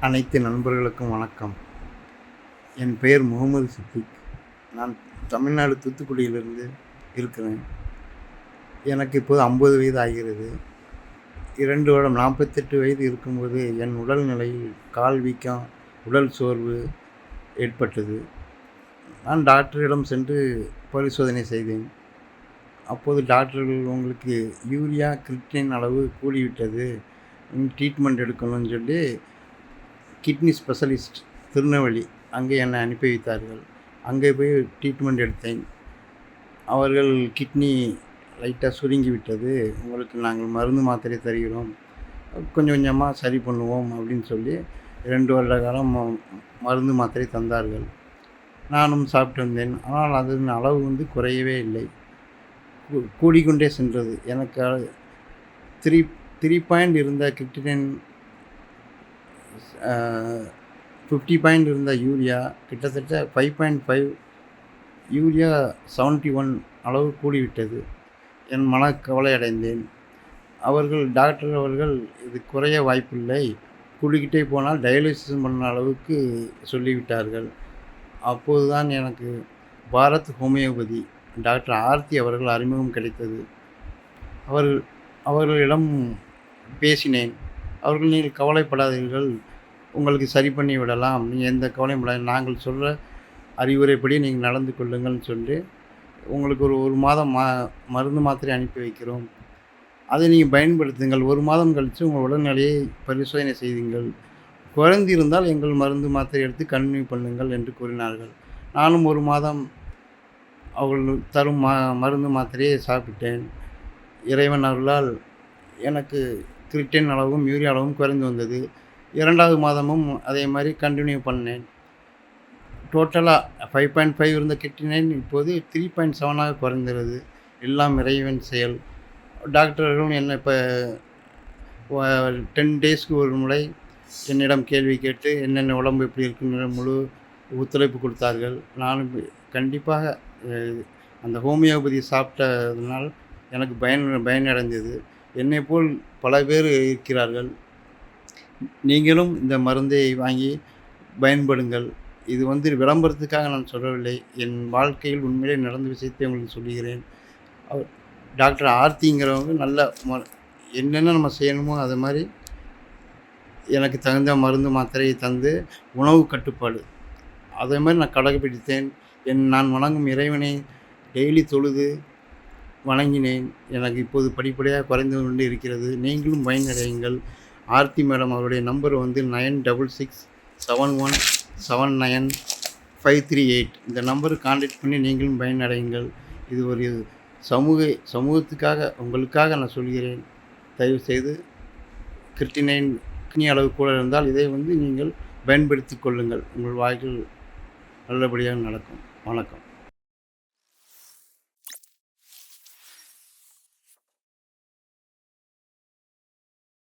அனைத்து நண்பர்களுக்கும் வணக்கம். என் பெயர் முகமது சித்திக். நான் தமிழ்நாடு தூத்துக்குடியிலிருந்து இருக்கிறேன். எனக்கு இப்போது ஐம்பது வயது ஆகிறது. இரண்டு வருடம் நாற்பத்தெட்டு வயது இருக்கும்போது என் உடல்நிலையில் கால் வீக்கம் உடல் சோர்வு ஏற்பட்டது. நான் டாக்டரிடம் சென்று பரிசோதனை செய்தேன். அப்போது டாக்டர்கள் உங்களுக்கு யூரியா கிரிட்டின் அளவு கூடிவிட்டது. ட்ரீட்மெண்ட் எடுக்கணும்னு சொல்லி கிட்னி ஸ்பெஷலிஸ்ட் திருநெல்வேலி அங்கே என்னை அனுப்பி வைத்தார்கள் அங்கே போய் ட்ரீட்மெண்ட் எடுத்தேன். அவர்கள் கிட்னி லைட்டாக சுருங்கி விட்டது உங்களுக்கு நாங்கள் மருந்து மாத்திரை தருகிறோம். கொஞ்சம் கொஞ்சமாக சரி பண்ணுவோம் அப்படின்னு சொல்லி ரெண்டு வருட காலம் ம- மருந்து மாத்திரை தந்தார்கள். நானும் சாப்பிட்டு வந்தேன். ஆனால் அதன் அளவு வந்து குறையவே இல்லை. கூடிக்கொண்டே சென்றது. எனக்கு த்ரீ த்ரீ பாயிண்ட் இருந்த கிட்டினின் ஃபிஃப்டி பாயிண்ட் இருந்த யூரியா கிட்டத்தட்ட five point five urea seventy one அளவு கூடிவிட்டது. என் மனக்கவலை அடைந்தேன். அவர்கள் டாக்டர் அவர்கள் இது குறைய வாய்ப்பில்லை. கூடிக்கிட்டே போனால் டயாலிசிஸ் பண்ண அளவுக்கு சொல்லிவிட்டார்கள். அப்போது தான் எனக்கு பாரத் ஹோமியோபதி டாக்டர் ஆர்த்தி அவர்கள் அறிமுகம் கிடைத்தது. அவர்கள் அவர்களிடம் பேசினேன். அவர்கள் நீங்கள் கவலைப்படாதீர்கள். உங்களுக்கு சரி பண்ணி விடலாம். நீங்கள் எந்த கவலையும் விட நாங்கள் சொல்கிற அறிவுரைப்படி நீங்கள் நடந்து கொள்ளுங்கள்னு சொல்லி உங்களுக்கு ஒரு ஒரு மாதம் மா மருந்து மாத்திரை அனுப்பி வைக்கிறோம். அதை நீங்கள் பயன்படுத்துங்கள். ஒரு மாதம் கழித்து உங்கள் உடல்நிலையை பரிசோதனை செய்யுங்கள் குறைந்திருந்தால் எங்கள் மருந்து மாத்திரை எடுத்து கன்வியூ பண்ணுங்கள் என்று கூறினார்கள். நானும் ஒரு மாதம் அவர்கள் தரும் மா மருந்து மாத்திரையை சாப்பிட்டேன். இறைவன் அருளால் எனக்கு கிரிட்டின் அளவும் யூரியா அளவும் குறைந்து வந்தது. இரண்டாவது மாதமும் அதே மாதிரி கண்டினியூ பண்ணேன். டோட்டலாக ஃபைவ் பாயிண்ட் ஃபைவ் இருந்த கிட்டினைன். இப்போது த்ரீ பாயிண்ட் செவனாக குறைந்துள்ளது. எல்லாம் இறைவன் செயல். டாக்டர்களும் என்ன இப்போ டென் டேஸ்க்கு ஒரு முறை என்னிடம் கேள்வி கேட்டு என்னென்ன உடம்பு எப்படி இருக்குன்னு முழு ஒத்துழைப்பு கொடுத்தார்கள். நானும் கண்டிப்பாக அந்த ஹோமியோபதி சாப்பிட்டதுனால் எனக்கு பயன் பயனடைந்தது. என்னை போல் பல பேர் இருக்கிறார்கள். நீங்களும் இந்த மருந்தை வாங்கி பயன்படுங்கள். இது வந்து விளம்பரத்துக்காக நான் சொல்லவில்லை. என் வாழ்க்கையில் உண்மையிலே நடந்த விஷயத்தை உங்களுக்கு சொல்லுகிறேன். அவர் டாக்டர் ஆர்த்திங்கிறவங்க நல்ல ம என்னென்ன நம்ம செய்யணுமோ அது மாதிரி எனக்கு தகுந்த மருந்து மாத்திரையை தந்து உணவு கட்டுப்பாடு. அதே மாதிரி நான் கடைபிடித்தேன். என் நான் வணங்கும் இறைவனை டெய்லி தொழுது வணங்கினேன். எனக்கு இப்போது படிப்படியாக குறைந்து கொண்டு இருக்கிறது. நீங்களும் பயனடையுங்கள். ஆர்த்தி மேடம் அவருடைய நம்பர் வந்து nine double six seven one seven nine five three eight. இந்த நம்பருக்கு காண்டாக்ட் பண்ணி நீங்களும் பயனடையுங்கள். இது ஒரு சமூக சமூகத்துக்காக உங்களுக்காக நான் சொல்கிறேன். தயவு செய்து கிருட்டினைன் கிட்னி அளவு கூட இருந்தால் இதை வந்து நீங்கள் பயன்படுத்தி கொள்ளுங்கள். உங்கள் வாழ்க்கையில் நல்லபடியாக நடக்கும். வணக்கம்.